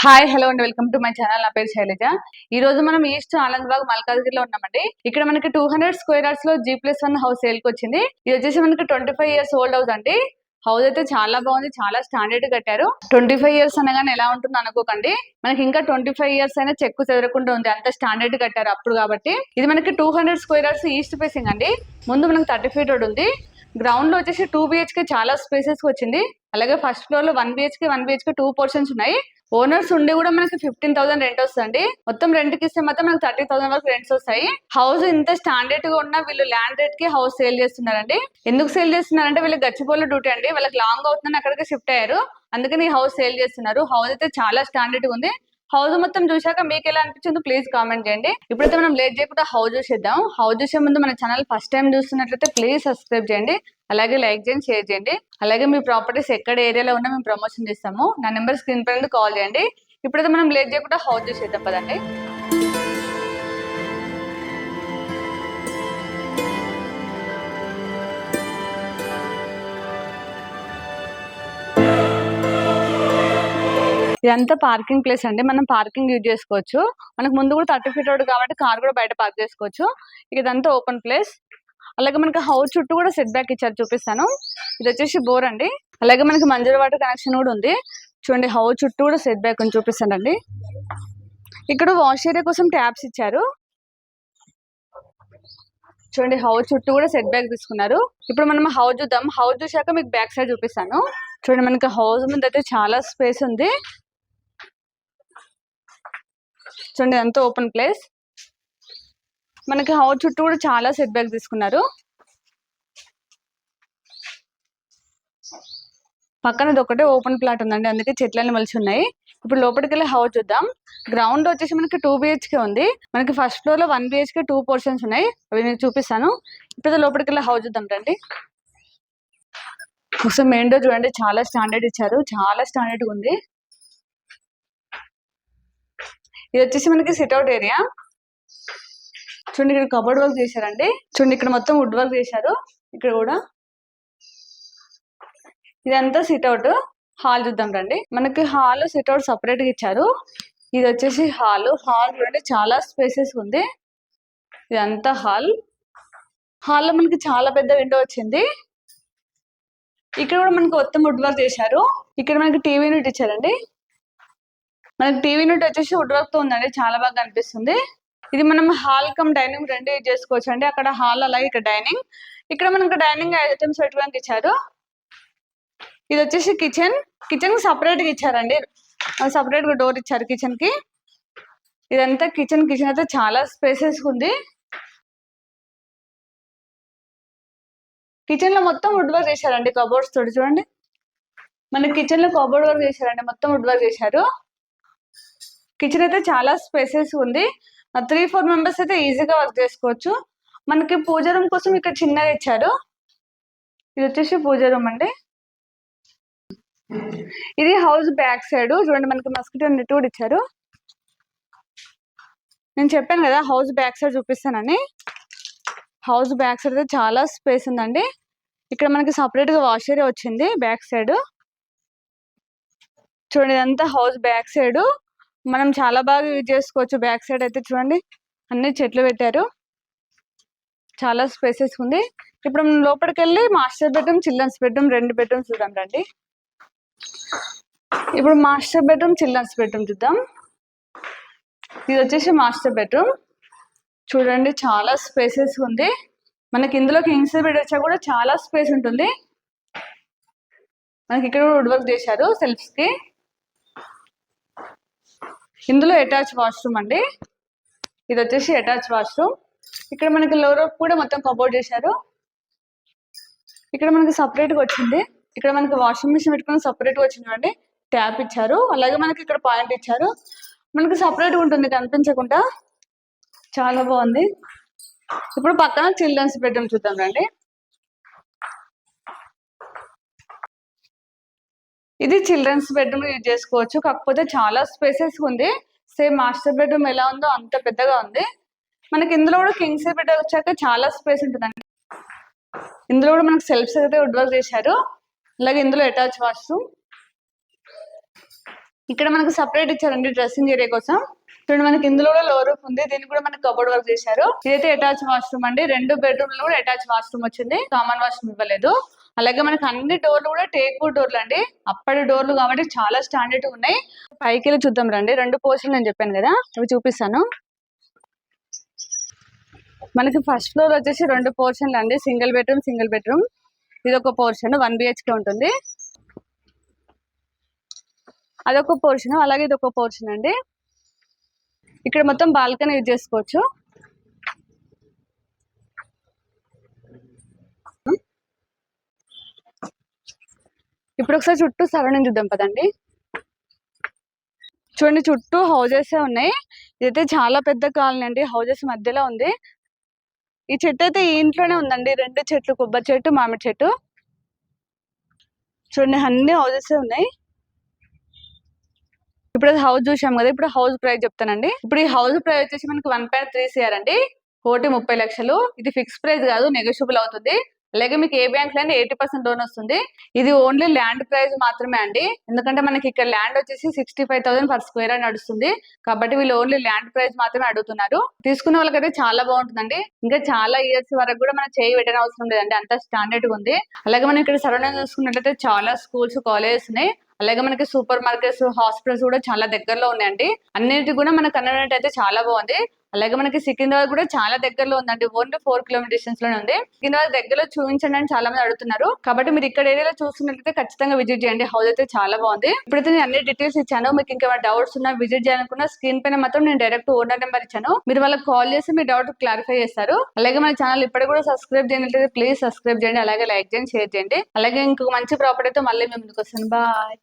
Hi hello అండి. Welcome to my channel. నా పేరు శైలజ. ఈ రోజు మనం ఈస్ట్ ఆనందబాగ్ మల్కాజ్గిరిలో ఉన్నామండి. ఇక్కడ మనకి two hundred square యార్డ్స్లో G plus one house sale వచ్చింది. ఇది వచ్చేసి మనకి twenty five years old house అండి. హౌస్ అయితే చాలా బాగుంది చాలా స్టాండర్డ్ కట్టారు. ట్వంటీ ఫైవ్ ఇయర్స్ అనగానే ఎలా ఉంటుందో అనుకోకండి. మనకి ఇంకా ట్వంటీ ఫైవ్ ఇయర్స్ అయినా చెక్కు చెదరకుండా ఉంది. అంత స్టాండర్డ్ కట్టారు అప్పుడు కాబట్టి. ఇది మనకి two hundred square yards east facing అండి. ముందు మనకి థర్టీ ఫీట్ రోడ్ ఉంది. గ్రౌండ్లో వచ్చేసి టూ బిహెచ్కే చాలా స్పేసెస్ వచ్చింది. అలాగే ఫస్ట్ ఫ్లోర్లో one BHK one BHK two portions ఉన్నాయి. ఓనర్స్ ఉండి కూడా మనకి ఫిఫ్టీన్ థౌసండ్ రెంట్ వస్తుంది మొత్తం రెంట్కి ఇస్తే మాత్రం మనకి థర్టీ థౌసండ్ వరకు రెంట్స్ వస్తాయి. హౌస్ ఇంత స్టాండర్డ్గా ఉన్న వీళ్ళు ల్యాండ్ రేట్కి హౌస్ సేల్ చేస్తున్నారండి. ఎందుకు సేల్ చేస్తున్నారంటే వీళ్ళు గచ్చిపోల డ్యూటీ అండి. వాళ్ళకి లాంగ్ అవుతుందని అక్కడికి షిఫ్ట్ అయ్యారు. అందుకని హౌస్ సేల్ చేస్తున్నారు. హౌస్ అయితే చాలా స్టాండర్డ్గా ఉంది. హౌస్ మొత్తం చూశాక మీకు ఎలా అనిపించిందో ప్లీజ్ కామెంట్ చేయండి. ఇప్పుడైతే మనం లేట్ చేయకుండా హౌస్ చూసేద్దాం. హౌస్ చూసే ముందు మన ఛానల్ ఫస్ట్ టైం చూస్తున్నట్లయితే ప్లీజ్ సబ్స్క్రైబ్ చేయండి. అలాగే లైక్ చేయండి షేర్ చేయండి. అలాగే మీ ప్రాపర్టీస్ ఎక్కడ ఏరియాలో ఉన్నా మేము ప్రమోషన్ చేస్తాము. నా నెంబర్ స్క్రీన్ పైన కాల్ చేయండి. ఇప్పుడైతే మనం లేట్ చేయకుండా హౌస్ చూసేద్దాం పదండి. ఇదంతా పార్కింగ్ ప్లేస్ అండి. మనం పార్కింగ్ యూజ్ చేసుకోవచ్చు. మనకు ముందు కూడా థర్టీ ఫీట్ రోడ్ కాబట్టి కార్ కూడా బయట పార్క్ చేసుకోవచ్చు. ఇక ఇదంతా ఓపెన్ ప్లేస్. అలాగే మనకి హౌస్ చుట్టూ కూడా సెట్ బ్యాక్ ఇచ్చారు చూపిస్తాను. ఇది వచ్చేసి బోర్ అండి. అలాగే మనకి మంజూరు వాటర్ కనెక్షన్ కూడా ఉంది. చూడండి హౌస్ చుట్టూ కూడా సెట్ బ్యాక్ అని చూపిస్తానండి. ఇక్కడ వాష్ ఏరియా కోసం ట్యాప్స్ ఇచ్చారు. చూడండి హౌస్ చుట్టూ కూడా సెట్ బ్యాక్ తీసుకున్నారు. ఇప్పుడు మనం హౌస్ చూద్దాం. హౌస్ చూసాక మీకు బ్యాక్ సైడ్ చూపిస్తాను. చూడండి మనకి హౌస్ ముందు అయితే చాలా స్పేస్ ఉంది. చూడండి అంతా ఓపెన్ ప్లేస్. మనకి హౌస్ చుట్టూ కూడా చాలా సెట్ బ్యాక్ తీసుకున్నారు. పక్కన ఇది ఒకటే ఓపెన్ ప్లాట్ ఉందండి అందుకే చెట్లన్నీ మలిచి ఉన్నాయి. ఇప్పుడు లోపలికి వెళ్ళి హౌస్ చూద్దాం. గ్రౌండ్ వచ్చేసి మనకి టూ బిహెచ్కే ఉంది. మనకి ఫస్ట్ ఫ్లోర్లో వన్ బిహెచ్కే టూ పోర్షన్స్ ఉన్నాయి. అవి నేను చూపిస్తాను. ఇప్పుడు లోపలికి వెళ్ళి హౌస్ చూద్దాం రండి. ఒకసారి మెయిన్ డోర్ చూడండి చాలా స్టాండర్డ్ ఇచ్చారు. చాలా స్టాండర్డ్ ఉంది. ఇది వచ్చేసి మనకి సిట్అవుట్ ఏరియా చూడండి ఇక్కడ కబోర్డ్ వర్క్ చేశారండి. చూడండి ఇక్కడ మొత్తం వుడ్ వర్క్ చేశారు. ఇక్కడ కూడా. ఇదంతా సిట్అవుట్ హాల్ చూద్దాం రండి. మనకి హాల్ సిట్అవుట్ సపరేట్గా ఇచ్చారు. ఇది వచ్చేసి హాల్ హాల్ చూడండి చాలా స్పేసెస్ ఉంది. ఇదంతా హాల్ హాల్లో మనకి చాలా పెద్ద విండో వచ్చింది. ఇక్కడ కూడా మనకి మొత్తం వుడ్ వర్క్ చేశారు. ఇక్కడ మనకి టీవీ యూనిట్ ఇచ్చారండి. మనకి టీవీ నుండి వచ్చేసి వుడ్ వర్క్తో ఉందండి. చాలా బాగా అనిపిస్తుంది ఇది మనం హాల్ కమ్ డైనింగ్ రెండు యూజ్ చేసుకోవచ్చు అండి అక్కడ హాల్ అలాగే ఇక్కడ డైనింగ్. ఇక్కడ మనకి డైనింగ్ ఐటమ్స్ పెట్టుకోవడానికి ఇచ్చారు? ఇది వచ్చేసి కిచెన్. కిచెన్ సపరేట్గా ఇచ్చారండి. సపరేట్గా డోర్ ఇచ్చారు కిచెన్కి. ఇదంతా కిచెన్. కిచెన్ అయితే చాలా స్పేసెస్ ఉంది. కిచెన్లో మొత్తం వుడ్ వర్క్ చేశారండి. కబోర్డ్స్ తోటి చూడండి. మన కిచెన్లో కబోర్డ్ వర్క్ చేశారండి. మొత్తం వుడ్ వర్క్ చేశారు. కిచెన్ అయితే చాలా స్పేసెస్ ఉంది. త్రీ ఫోర్ మెంబర్స్ అయితే ఈజీగా వర్క్ చేసుకోవచ్చు. మనకి పూజ రూమ్ కోసం ఇక్కడ చిన్నగా ఇచ్చారు. ఇది వచ్చేసి పూజ రూమ్ అండి. ఇది హౌస్ బ్యాక్ సైడ్. చూడండి మనకి మస్కిటో నెట్ కూడా ఇచ్చారు. నేను చెప్పాను కదా హౌస్ బ్యాక్ సైడ్ చూపిస్తానని. హౌస్ బ్యాక్ సైడ్ అయితే చాలా స్పేస్ ఉందండి. ఇక్కడ మనకి సపరేట్గా వాష్ ఏరియా వచ్చింది బ్యాక్ సైడ్. చూడండి ఇదంతా హౌస్ బ్యాక్ సైడ్. మనం చాలా బాగా యూజ్ చేసుకోవచ్చు బ్యాక్ సైడ్ అయితే చూడండి. అన్ని చెట్లు పెట్టారు. చాలా స్పేసెస్ ఉంది. ఇప్పుడు మనం లోపలికి వెళ్ళి మాస్టర్ బెడ్రూమ్ చిల్డ్రన్స్ బెడ్రూమ్ రెండు బెడ్రూమ్స్ చూద్దాం రండి. ఇప్పుడు మాస్టర్ బెడ్రూమ్ చిల్డ్రన్స్ బెడ్రూమ్ చూద్దాం. ఇది వచ్చేసి మాస్టర్ బెడ్రూమ్. చూడండి చాలా స్పేసెస్ ఉంది. మనకి ఇందులో కింగ్స్ బెడ్ వచ్చా కూడా చాలా స్పేస్ ఉంటుంది. మనకి ఇక్కడ వుడ్ వర్క్ చేశారు సెల్ఫ్స్కి ఇందులో అటాచ్ వాష్రూమ్ అండి. ఇది వచ్చేసి అటాచ్ వాష్రూమ్. ఇక్కడ మనకి లోరో కూడా మొత్తం కబోర్డ్ చేశారు. ఇక్కడ మనకి సపరేట్గా వచ్చింది. ఇక్కడ మనకి వాషింగ్ మిషన్ పెట్టుకుని సపరేట్గా వచ్చింది అండి ట్యాప్ ఇచ్చారు. అలాగే మనకి ఇక్కడ పాయింట్ ఇచ్చారు. మనకి సపరేట్గా ఉంటుంది కనిపించకుండా. చాలా బాగుంది. ఇప్పుడు పక్కన చిల్డ్రన్స్ బెడ్రూమ్ చూద్దాం రండి. ఇది చిల్డ్రన్స్ బెడ్రూమ్ యూజ్ చేసుకోవచ్చు. కాకపోతే చాలా స్పేసెస్ ఉంది. సేమ్ మాస్టర్ బెడ్రూమ్ ఎలా ఉందో అంత పెద్దగా ఉంది. మనకి ఇందులో కూడా కింగ్స్ బెడ్ వచ్చాక చాలా స్పేస్ ఉంటుందండి. ఇందులో కూడా మనకి సెల్ఫ్స్ అయితే వుడ్ వర్క్ చేశారు. అలాగే ఇందులో అటాచ్ వాష్రూమ్. ఇక్కడ మనకు సపరేట్ ఇచ్చారండి డ్రెస్సింగ్ ఏరియా కోసం. చూడండి మనకి ఇందులో కూడా లో రూఫ్ ఉంది. దీన్ని కూడా మనకి కబోర్డ్ వర్క్ చేశారు. ఇదైతే అటాచ్ వాష్రూమ్ అండి. రెండు బెడ్రూమ్లో కూడా అటాచ్ వాష్రూమ్ వచ్చింది. కామన్ వాష్రూమ్ ఇవ్వలేదు. అలాగే మనకి అన్ని డోర్లు కూడా టేక్ వుడ్ డోర్లు అండి. అప్పటి డోర్లు కాబట్టి చాలా స్టాండర్డ్ ఉన్నాయి. పైకి వెళ్ళి చూద్దాం రండి. రెండు పోర్షన్లు నేను చెప్పాను కదా అవి చూపిస్తాను. మనకి ఫస్ట్ ఫ్లోర్ వచ్చేసి రెండు పోర్షన్లు అండి. సింగిల్ బెడ్రూమ్ సింగిల్ బెడ్రూమ్ ఇది ఒక పోర్షన్ వన్ బిహెచ్కే ఉంటుంది. అదొక పోర్షన్ అలాగే ఇది ఒక పోర్షన్ అండి. ఇక్కడ మొత్తం బాల్కనీ యూజ్ చేసుకోవచ్చు. ఇప్పుడు ఒకసారి చుట్టూ సరౌండింగ్ చూద్దాం పదండి. చూడండి చుట్టూ హౌజెస్ ఉన్నాయి. ఇదైతే చాలా పెద్ద కాలనీ అండి. హౌజెస్ మధ్యలో ఉంది. ఈ చెట్టు అయితే ఈ ఇంట్లోనే ఉందండి. రెండు చెట్లు కొబ్బరి చెట్టు మామిడి చెట్టు. చూడండి అన్ని హౌజెస్ ఉన్నాయి. ఇప్పుడు హౌస్ చూసాం కదా ఇప్పుడు హౌస్ ప్రైస్ చెప్తానండి. ఇప్పుడు ఈ హౌస్ ప్రైస్ వచ్చేసి మనకి వన్ పాయింట్ త్రీ సిఆర్ అండి. కోటి ముప్పై లక్షలు. ఇది ఫిక్స్ ప్రైస్ కాదు నెగోషియబుల్ అవుతుంది. అలాగే మీకు ఏ బ్యాంక్లో ఎయిటీ పర్సెంట్ లోన్ వస్తుంది. ఇది ఓన్లీ ల్యాండ్ ప్రైస్ మాత్రమే అండి. ఎందుకంటే మనకి ఇక్కడ ల్యాండ్ వచ్చేసి sixty five thousand per square అని నడుస్తుంది. కాబట్టి వీళ్ళు ఓన్లీ ల్యాండ్ ప్రైస్ మాత్రమే అడుగుతున్నారు. తీసుకున్న వాళ్ళకైతే చాలా బాగుంటుందండి. ఇంకా చాలా ఇయర్స్ వరకు కూడా మనం చేయి పెట్టని అవసరం లేదండి. అంత స్టాండర్డ్గా ఉంది. అలాగే మనం ఇక్కడ సరౌండింగ్ చూసుకున్నట్లయితే చాలా స్కూల్స్ కాలేజెస్ ఉన్నాయి. అలాగే మనకి సూపర్ మార్కెట్స్ హాస్పిటల్స్ కూడా చాలా దగ్గరలో ఉన్నాయండి. అన్నిటి కూడా మనకు కన్వీనియంట్ అయితే చాలా బాగుంది. అలాగే మనకి సికింద్రాబాద్ కూడా చాలా దగ్గరలో ఉందండి. ఓన్లీ ఫోర్ కిలోమీటర్ డిస్టెన్స్లోనే ఉంది. సికింద్రాబాద్ దగ్గరలో చూపించండి అని చాలా మంది అడుగుతున్నారు. కాబట్టి మీరు ఇక్కడ ఏరియాలో చూస్తున్నట్లయితే ఖచ్చితంగా విజిట్ చేయండి. హౌస్ అయితే చాలా బాగుంది. ఇప్పుడైతే నేను అన్ని డీటెయిల్స్ ఇచ్చాను. మీకు ఇంకా డౌట్స్ ఉన్నా విజిట్ చేయాలనుకున్న స్క్రీన్ పైన మాత్రం నేను డైరెక్ట్ ఓనర్ నెంబర్ ఇచ్చాను. మీరు వాళ్ళకి కాల్ చేసి మీ డౌట్ క్లారిఫై చేస్తారు. అలాగే మన ఛానల్ ఇప్పటికి కూడా సబ్స్క్రైబ్ చేయనట్లయితే ప్లీజ్ సబ్స్క్రైబ్ చేయండి. అలాగే లైక్ చేయండి షేర్ చేయండి. అలాగే ఇంకొక మంచి ప్రాపర్టీతో మళ్ళీ మేము ముందుకు వస్తాను బాయ్.